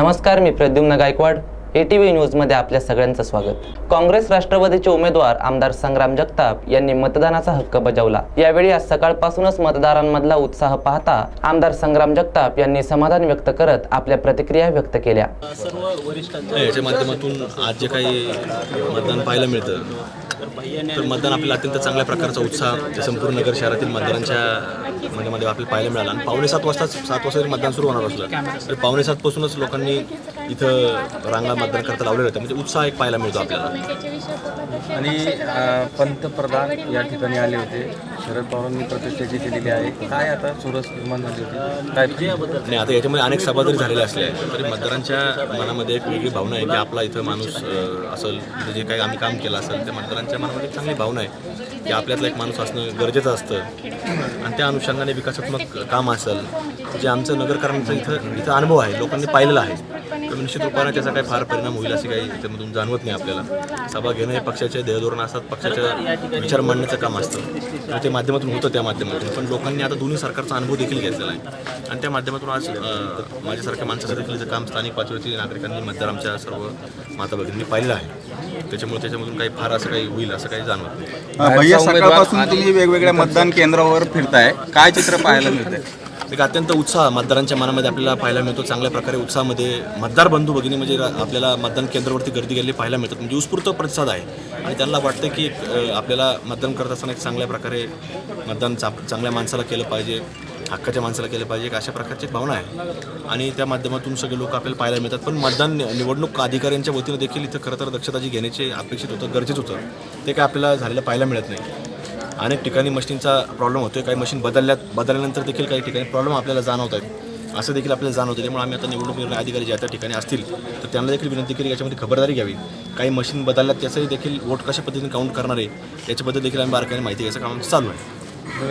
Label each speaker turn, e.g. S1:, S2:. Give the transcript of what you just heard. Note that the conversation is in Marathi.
S1: नमस्कार मी Pradyumna Gaikwad. A T V न्यूजमध्ये आपल्या सगळ्यांचं स्वागत. काँग्रेस राष्ट्रवादीचे उमेदवार आमदार संग्राम जगताप यांनी मतदानाचा हक्क बजावला. यावेळी आज सकाळपासूनच मतदारांमधला उत्साह पाहता आमदार संग्राम जगताप यांनी समाधान व्यक्त करत आपल्या प्रतिक्रिया व्यक्त केल्या.
S2: याच्या माध्यमातून आज जे काही मतदान पाहायला मिळतं तर मतदान आपल्याला अत्यंत चांगल्या प्रकारचा उत्साह संपूर्ण नगर शहरातील मतदारांच्या मध्ये मध्ये आपल्याला पाहायला मिळाला. आणि पावणे सात वाजता सात वाजता मतदान सुरू होणार असलं. तर पावणे सातपासूनच लोकांनी इथं रांगा मतदान करता लावलेलं होतं म्हणजे उत्साह एक पाहायला मिळतो आपल्याला.
S3: आणि पंतप्रधान या ठिकाणी आले होते. शरद पवारांनी प्रतिष्ठेची केलेली आहे. काय आता चुरस निर्माण झाली होती? काय
S2: आणि आता याच्यामध्ये अनेक सभा जरी झालेल्या असल्या तरी मतदारांच्या मनामध्ये एक वेगळी भावना आहे की आपला इथं माणूस असेल इथं जे काही आम्ही काम केलं असेल त्या मतदारांच्या मनामध्ये एक चांगली भावना आहे की आपल्यातला एक माणूस असणं गरजेचं असतं. आणि त्या अनुषंगाने विकासात्मक काम असेल जे आमचं नगरकरांचा इथं इथं अनुभव आहे लोकांनी पाहिलेला आहे तर निश्चित रूपाने त्याचा काही फार परिणाम होईल असे काही त्यामधून जाणवत नाही आपल्याला. सभा घेणं हे पक्षाचे ध्येयधोरण असतात पक्षाच्या विचार मांडण्याचं काम असतं. ते माध्यमातून होतं त्या माध्यमातून पण लोकांनी आता दोन्ही सरकारचा अनुभव देखील घेतलेला आहे. आणि त्या माध्यमातून आज माझ्यासारख्या माणसाचं देखील काम स्थानिक पातळीतील नागरिकांनी मतदार आमच्या सर्व माता भगिनींनी पाहिलं आहे. त्याच्यामुळे त्याच्यामधून काही फार असं काही होईल असं काही जाणवत नाही.
S4: भैया सकाळपासून तुम्ही वेगवेगळ्या मतदान केंद्रावर फिरताय. काय चित्र पाहायला मिळतंय?
S2: एक अत्यंत उत्साह मतदारांच्या मनामध्ये आपल्याला पाहायला मिळतो. चांगल्या प्रकारे उत्साहामध्ये मतदार बंधू भगिनी म्हणजे आपल्याला मतदान केंद्रावरती गर्दी केलेली पाहायला मिळतात. म्हणजे उत्स्फूर्त प्रतिसाद आहे. आणि त्यांना वाटतं की आपल्याला मतदान करत असताना एक चांगल्या प्रकारे मतदान चा- चांगल्या माणसाला केलं पाहिजे. हक्काच्या माणसाला केलं पाहिजे एक अशा प्रकारची एक भावना आहे. आणि त्या माध्यमातून सगळे लोक आपल्याला पाहायला मिळतात. पण मतदान निवडणूक अधिकाऱ्यांच्या वतीनं देखील इथं खरं तर दक्षता जी घेण्याचे अपेक्षित होतं गरजेचं होतं. ते काय आपल्याला झालेलं पाहायला मिळत नाही. अनेक ठिकाणी मशीनचा प्रॉब्लेम होतोय. काही मशीन बदलल्यात बदलल्यानंतर देखील काही ठिकाणी प्रॉब्लेम आपल्याला जाणवत आहेत. असं देखील आपल्याला जाणवतं त्यामुळे आम्ही आता निवडणूक निर्णय अधिकारी ज्या त्या ठिकाणी असतील तर त्यांना देखील विनंती केली याच्यामध्ये खबरदारी घ्यावी. काही मशीन बदलल्यात त्याचंही देखील वोट कशा पद्धतीने काउंट करणार आहे याच्याबद्दल देखील आम्ही बारकाईने माहिती घ्यायचं काम चालू आहे.